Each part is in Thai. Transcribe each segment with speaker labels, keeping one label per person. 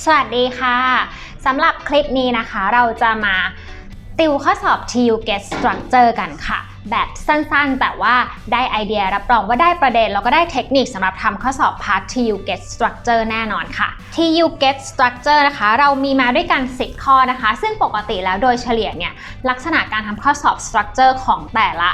Speaker 1: สวัสดีค่ะสำหรับคลิปนี้นะคะ เราจะมาติวข้อสอบ TU Get Structure กันค่ะ แบบสั้นๆ แต่ว่าได้ไอเดียรับรองว่าได้ประเด็น แล้วก็ได้เทคนิคสำหรับทำข้อสอบ Part TU Get Structure แน่นอนค่ะ TU Get Structure นะคะ เรามีมาด้วยกัน 10 ข้อนะคะ ซึ่งปกติแล้วโดยเฉลี่ยเนี่ยลักษณะการทำข้อสอบ Structure ของแต่ละ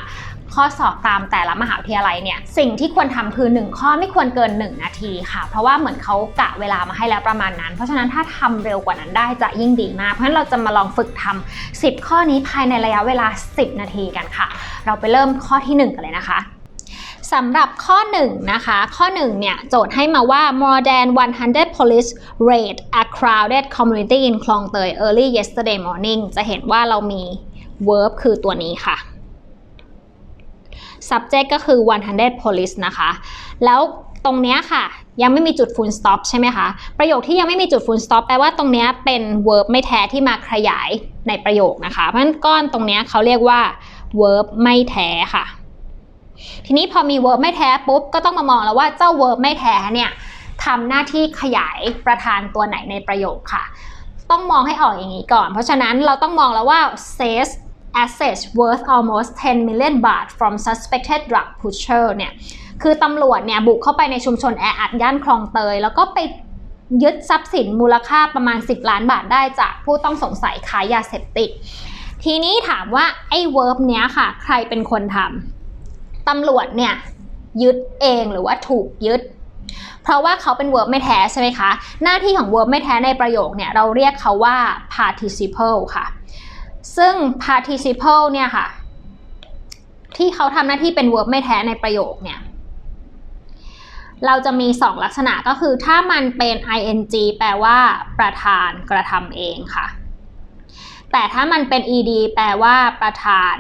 Speaker 1: ข้อสอบตามแต่ละมหาวิทยาลัยเนี่ยสิ่งที่ควรทำคือ 1 ข้อไม่ควรเกิน 1 นาทีค่ะ เพราะว่าเหมือนเขากะเวลามาให้แล้วประมาณนั้น เพราะฉะนั้นถ้าทำเร็วกว่านั้นได้จะยิ่งดีมาก เพราะฉะนั้นเราจะมาลองฝึกทำ10 ข้อนี้ภายในระยะเวลา 10 นาทีกันค่ะ เราไปเริ่มข้อที่ 1 กันเลยนะคะสำหรับข้อ1นะคะ ข้อ1เนี่ยโจทย์ให้มาว่า more than 100 police raid a crowded community in คลองเตย early yesterday morning จะเห็นว่าเรามี verb คือตัวนี้ค่ะ subject ก็คือ 100 police นะคะ แล้วตรงเนี้ยค่ะ ยังไม่มีจุด full stop ใช่ไหมคะ ประโยคที่ยังไม่มีจุด full stop แปลว่าตรงเนี้ยเป็น verb ไม่แท้ที่มาขยายในประโยคนะคะ เพราะฉะนั้นก้อนตรงเนี้ยเขาเรียกว่า verb ไม่แท้ค่ะ ทีนี้พอมี verb ไม่แท้ปุ๊บก็ต้องมามองแล้วว่าเจ้า verb ไม่แท้เนี่ยทำหน้าที่ขยายประธานตัวไหนในประโยคค่ะ ต้องมองให้ออกอย่างนี้ก่อน เพราะฉะนั้นเราต้องมองแล้วว่า says assets worth almost 10 million baht from suspected drug pusher เนี่ย คือตำรวจเนี่ยบุกเข้าไปในชุมชนแออัดย่านคลองเตย แล้วก็ไปยึดทรัพย์สินมูลค่าประมาณ 10 ล้านบาทได้จากผู้ต้องสงสัยค้ายยาเสพติด ทีนี้ถามว่าไอ้ verb เนี้ยค่ะ ใครเป็นคนทำตำรวจเนี่ยยึดเองหรือว่าถูกยึด เพราะว่าเขาเป็น verb ไม่แท้ใช่ไหมคะ หน้าที่ของ verb ไม่แท้ในประโยคเนี่ยเราเรียกเขาว่า participle ค่ะ ซึ่ง participle เนี่ยค่ะ ที่เขาทำหน้าที่เป็น verb ไม่แท้ในประโยคเนี่ยเราจะมี 2 ลักษณะก็คือถ้ามันเป็น ing แปลว่าประธานกระทำเองค่ะ แต่ถ้ามันเป็น ed แปลว่าประธาน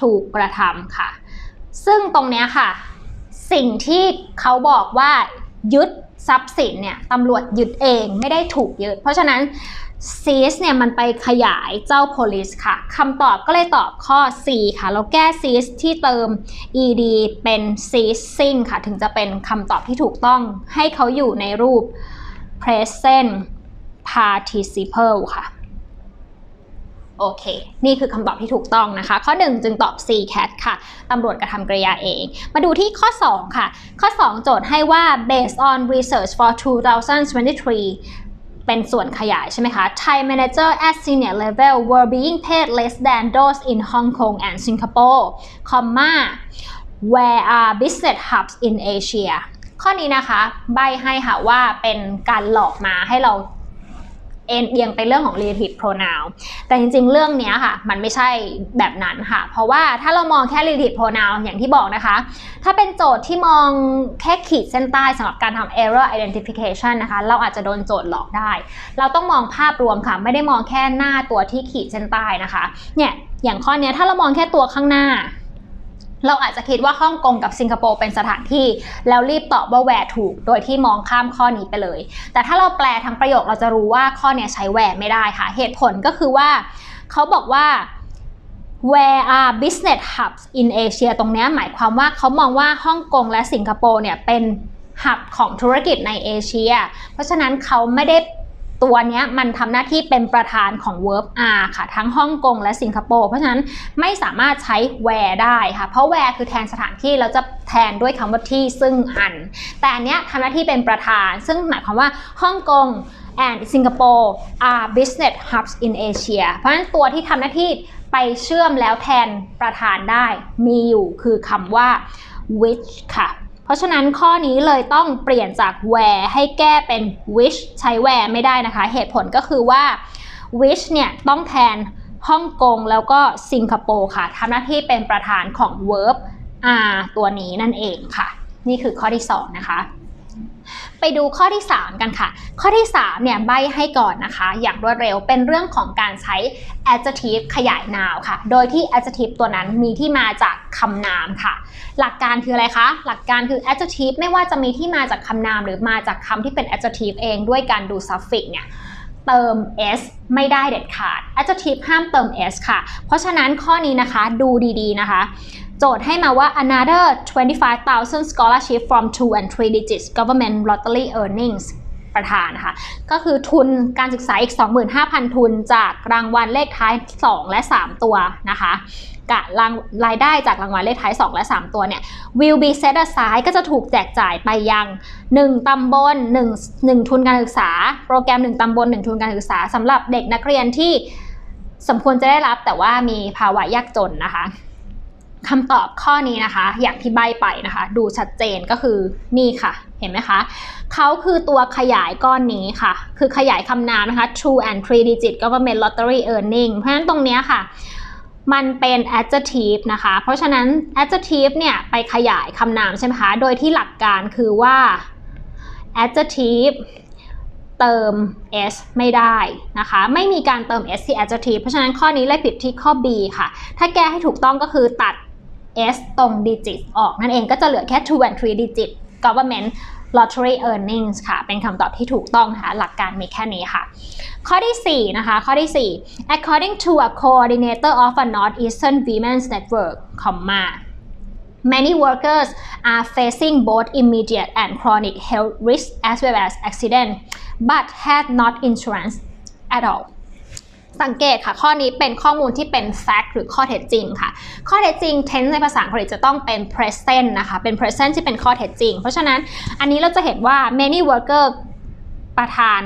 Speaker 1: ถูกกระทำค่ะ ซึ่งตรงเนี้ยค่ะ สิ่งที่เขาบอกว่ายึดทรัพย์สินเนี่ยตำรวจยึดเองไม่ได้ถูกยึด เพราะฉะนั้น seize เนี่ยมันไปขยายเจ้า police ค่ะคำตอบก็เลยตอบข้อ C ค่ะเราแก้ seize ที่เติม ed เป็น seizing ค่ะ ถึงจะเป็นคำตอบที่ถูกต้องให้เขาอยู่ในรูป present participle ค่ะ โอเค นี่คือคำตอบที่ถูกต้องนะคะ ข้อ 1 จึงตอบ C cat ค่ะตำรวจกระทำกริยาเอง มาดูที่ข้อ 2 ค่ะ ข้อ 2 โจทย์ให้ว่า based on research for 2023 เป็นส่วนขยายใช่ไหมคะ Thai manager at senior level were being paid less than those in Hong Kong and Singapore, comma where are business hubs in Asia ข้อนี้นะคะ ใบให้ค่ะว่าเป็นการหลอกมาให้เรา เอ็นเอียงไปเรื่องของ relative pronoun แต่จริงๆ เรื่องนี้ค่ะ มันไม่ใช่แบบนั้นค่ะ เพราะว่าถ้าเรามองแค่ relative pronoun อย่างที่บอกนะคะ ถ้าเป็นโจทย์ที่มองแค่ขีดเส้นใต้สำหรับการทำ error identification นะคะ เราอาจจะโดนโจทย์หลอกได้ เราต้องมองภาพรวมค่ะ ไม่ได้มองแค่หน้าตัวที่ขีดเส้นใต้นะคะ เนี่ย อย่างข้อนี้ถ้าเรามองแค่ตัวข้างหน้า เราอาจจะคิดว่าฮ่องกงกับสิงคโปร์เป็นสถานที่ แล้วรีบตอบว่าแวร์ถูก โดยที่มองข้ามข้อนี้ไปเลย แต่ถ้าเราแปลทั้งประโยคเราจะรู้ว่าข้อนี้ใช้แวร์ไม่ได้ค่ะ เหตุผลก็คือว่า เขาบอกว่า where are business hubs in Asia ตรงนี้หมายความว่าเขามองว่าฮ่องกงและสิงคโปร์เนี่ยเป็นหับของธุรกิจในเอเชีย เพราะฉะนั้นเขาไม่ได้ ตัวนี้มันทำหน้าที่เป็นประธานของ verb are ค่ะ ทั้งฮ่องกงและสิงคโปร์เพราะฉะนั้นไม่สามารถใช้ where ได้ค่ะ เพราะ where คือแทนสถานที่แล้วจะแทนด้วยคำว่าที่ซึ่งอัน แต่อันเนี้ยทำหน้าที่เป็นประธาน ซึ่งหมายความว่าฮ่องกง and Singapore are business hubs in Asia เพราะฉะนั้นตัวที่ทำหน้าที่ไปเชื่อมแล้วแทนประธานได้ มีอยู่คือคำว่า which ค่ะ เพราะฉะนั้นข้อนี้เลยต้องเปลี่ยนจาก where ให้แก้เป็น which ใช้ where ไม่ได้นะคะ เหตุผลก็คือว่า which เนี่ยต้องแทนฮ่องกงแล้วก็สิงคโปร์ค่ะทำหน้าที่เป็นประธานของ verb are ตัวนี้นั่นเองค่ะ นี่คือข้อที่ 2 นะคะ ไปดูข้อที่ 3 กันค่ะ ข้อที่3เนี่ยใบให้ก่อนนะคะ อย่างรวดเร็วเป็นเรื่องของการใช้ adjective ขยายนามค่ะ โดยที่ adjective ตัวนั้นมีที่มาจากคำนามค่ะ หลักการคืออะไรคะ หลักการคือ adjective ไม่ว่าจะมีที่มาจากคำนามหรือมาจากคำที่เป็น adjective เองด้วยการดู suffix เนี่ยเติม s ไม่ได้เด็ดขาด adjective ห้ามเติม s ค่ะ เพราะฉะนั้นข้อนี้นะคะดูดีๆนะคะ โจทย์ให้มาว่า another 25,000 scholarship from two and three digits government lottery earnings ปประธานนะคะก็คือทุนการศึกษาอีก 25,000 ทุนจากรางวัลเลขท้าย 2 และ 3 ตัวนะคะกับรางรายได้จากรางวัลเลขท้าย 2 และ 3 ตัวเนี่ย will be set aside ก็จะถูกแจกจ่ายไปยัง 1 ตำบล1 1ทุนการศึกษา โปรแกรม 1 ตำบล 1 ทุนการศึกษาสำหรับเด็กนักเรียนที่สมควรจะได้รับแต่ว่ามีภาวะยากจนนะคะ คำตอบข้อนี้นะคะ อย่างที่ใบไปนะคะ ดูชัดเจนก็คือนี่ค่ะ เห็นไหมคะเขาคือตัวขยายก้อนนี้ค่ะ คือขยายคำนามนะคะ true and three digit government lottery earning เพราะฉะนั้นตรงนี้ค่ะ มันเป็น adjective นะคะ เพราะฉะนั้น adjective เนี่ยไปขยายคำนามใช่ไหมคะ โดยที่หลักการคือว่า adjective เติม s ไม่ได้นะคะ ไม่มีการเติม s ที่ adjective เพราะฉะนั้นข้อนี้เลยผิดที่ข้อ b ค่ะ ถ้าแก้ให้ถูกต้องก็คือตัด s ตรง digit ออก นั่นเองก็จะเหลือแค่ two and three digit government lottery earnings ค่ะ เป็นคำตอบที่ถูกต้องนะคะหลักการมีแค่นี้ค่ะ ข้อที่ 4 นะคะ ข้อที่ 4 according to a coordinator of a northeastern women's network comma many workers are facing both immediate and chronic health risks as well as accident but had not insurance at all สังเกตค่ะ ข้อนี้เป็นข้อมูลที่เป็น fact หรือข้อเท็จจริงค่ะ ข้อเท็จจริง tense ในภาษาอังกฤษจะต้องเป็น present นะคะ เป็น present ที่เป็นข้อเท็จจริง เพราะฉะนั้นอันนี้เราจะเห็นว่า many worker ประธาน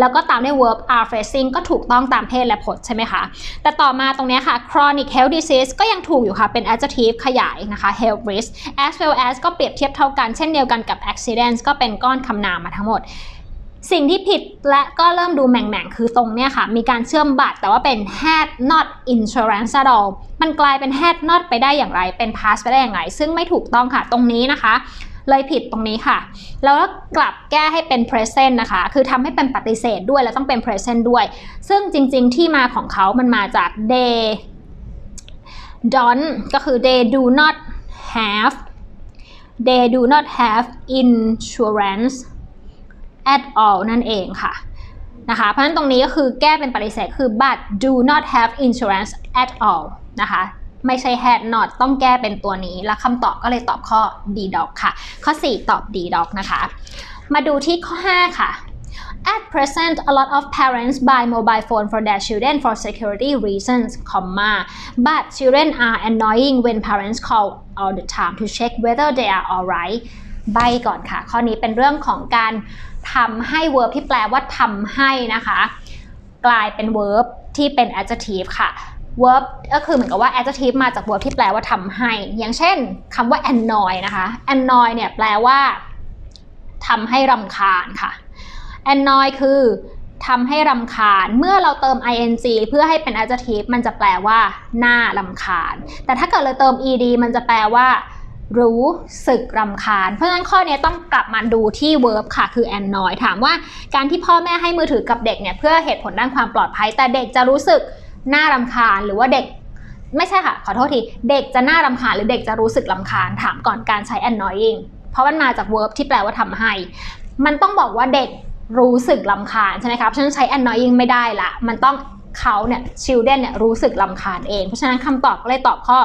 Speaker 1: แล้วก็ตามด้วย verb are facing ก็ถูกต้องตามเพศและพจน์ใช่ไหมคะ แต่ต่อมาตรงนี้ค่ะ chronic health disease ก็ยังถูกอยู่ค่ะ เป็น adjective ขยายนะคะ health risk as well as ก็เปรียบเทียบเท่ากัน เช่นเดียวกันกับ accidents ก็เป็นก้อนคำนามมาทั้งหมด สิ่งที่ผิดและก็เริ่มดูแหม่งๆ คือตรงเนี้ยค่ะ มีการเชื่อมบัตรแต่ว่าเป็น had not insurance at all มันกลายเป็น had not ไปได้อย่างไร เป็น past ไปได้อย่างไร ซึ่งไม่ถูกต้องค่ะตรงนี้นะคะ เลยผิดตรงนี้ค่ะ แล้วก็กลับแก้ให้เป็น present นะคะ คือทำให้เป็นปฏิเสธด้วย แล้วต้องเป็น present ด้วย ซึ่งจริงๆ ที่มาของเขามันมาจาก they don't ก็คือ they do not have they do not have insurance at all นั่นเองค่ะนะคะเพราะฉะนั้นตรงนี้ก็คือแก้เป็นปฏิเสธคือ but do not have insurance at all นะคะไม่ใช่ had not ต้องแก้เป็นตัวนี้ และคำตอบก็เลยตอบข้อ D dog ค่ะ ข้อ 4 ตอบ D dog นะคะ มาดูที่ข้อ 5 ค่ะ At present, a lot of parents buy mobile phone for their children for security reasons, comma, but children are annoying when parents call all the time to check whether they are alright. ใบก่อนค่ะ ข้อนี้เป็นเรื่องของการ ทำให้ verb ที่แปลว่าทำให้นะคะ กลายเป็น verb ที่เป็น adjective ค่ะ verb ก็คือเหมือนกับว่า adjective มาจาก verb ที่แปลว่าทำให้ อย่างเช่นคำว่า annoy นะคะ annoy เนี่ยแปลว่าทำให้รำคาญค่ะ annoy คือทำให้รำคาญ เมื่อเราเติม ing เพื่อให้เป็น adjective มันจะแปลว่า หน่ารำคาญ แต่ถ้าเกิดเราเติม ed มันจะแปลว่า รู้สึกรำคาญ เพราะฉะนั้นข้อนี้ต้องกลับมาดูที่ verb ค่ะ คือ annoy ถามว่าการที่พ่อแม่ให้มือถือกับเด็กเนี่ยเพื่อเหตุผลด้านความปลอดภัย แต่เด็กจะรู้สึกน่ารำคาญหรือว่าเด็กไม่ใช่ค่ะ ขอโทษที เด็กจะน่ารำคาญหรือเด็กจะรู้สึกรำคาญ ถามก่อนการใช้ annoying เพราะมันมาจาก verb ที่แปลว่าทำให้ มันต้องบอกว่าเด็กรู้สึกลำคาญใช่ไหมครับฉะนั้นใช้ annoying ไม่ได้ละ มันต้อง เขาเนี่ย children เนี่ยรู้สึกลำคาญเอง เพราะฉะนั้นคำตอบก็เลยตอบข้อ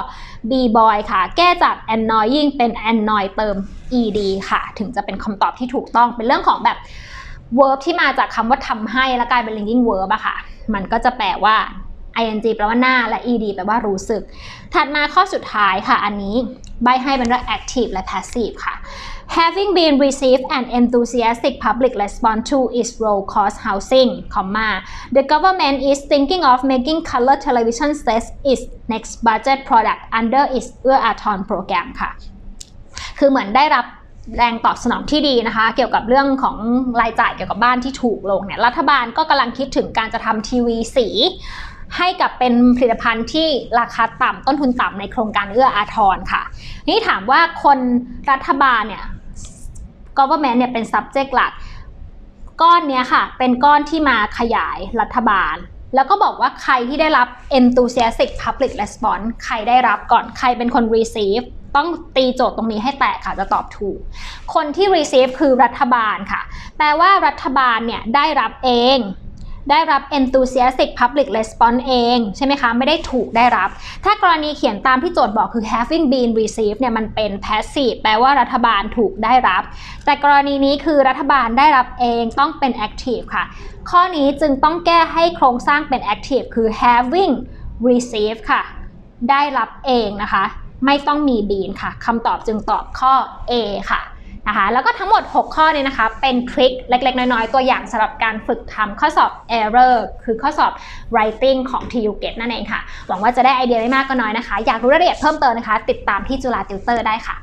Speaker 1: B boy ค่ะ แก้จาก annoying เป็น annoy เติม ed ค่ะ ถึงจะเป็นคำตอบที่ถูกต้องเป็นเรื่องของแบบ verb ที่มาจากคำว่าทำให้แล้วกลายเป็น linking verb อะค่ะ มันก็จะแปลว่า ing แปลว่าหน้าและ ed แปลว่ารู้สึก ถัดมาข้อสุดท้ายค่ะ อันนี้ใบให้เป็นเรื่อง active และ passive ค่ะ Having been received an enthusiastic public response to its low cost housing, comma, the government is thinking of making color television sets its next budget product under its เอื้ออาทรโปรแกรมค่ะ คือเหมือนได้รับแรงตอบสนองที่ดีนะคะ เกี่ยวกับเรื่องของรายจ่ายเกี่ยวกับบ้านที่ถูกลงเนี่ย รัฐบาลก็กำลังคิดถึงการจะทำทีวีสีให้กับเป็นผลิตภัณฑ์ที่ราคาต่ำต้นทุนต่ำในโครงการเอื้ออาทรค่ะ นี่ถามว่าคนรัฐบาลเนี่ย government เนี่ยเป็น subject หลัก ก้อนเนี้ยค่ะ เป็นก้อนที่มาขยายรัฐบาล แล้วก็บอกว่าใครที่ได้รับ enthusiastic public response ใครได้รับก่อนใครเป็นคน receive ต้องตีโจทย์ตรงนี้ให้แตกค่ะจะตอบถูก คนที่ receive คือรัฐบาลค่ะ แปลว่ารัฐบาลเนี่ยได้รับเอง ได้รับ enthusiastic public response เอง ใช่ไหมคะ ไม่ได้ถูกได้รับ ถ้ากรณีเขียนตามที่โจทย์บอกคือ having been received เนี่ยมันเป็น passive แปลว่ารัฐบาลถูกได้รับ แต่กรณีนี้คือรัฐบาลได้รับเองต้องเป็น active ค่ะ ข้อนี้จึงต้องแก้ให้โครงสร้างเป็น active คือ having received ค่ะ ได้รับเองนะคะ ไม่ต้องมี been ค่ะคำตอบจึงตอบข้อ A ค่ะ นะคะแล้วก็ทั้งหมด 6 ข้อเนี่ยนะคะเป็นทริคเล็กๆ น้อยๆ ตัวอย่างสำหรับการฝึกทำข้อสอบ error คือข้อสอบ writing ของ TU GATE นั่นเองค่ะ หวังว่าจะได้ไอเดียไม่มากก็น้อยนะคะ อยากรู้รายละเอียดเพิ่มเติมนะคะ ติดตามที่จุฬาติวเตอร์ได้ค่ะ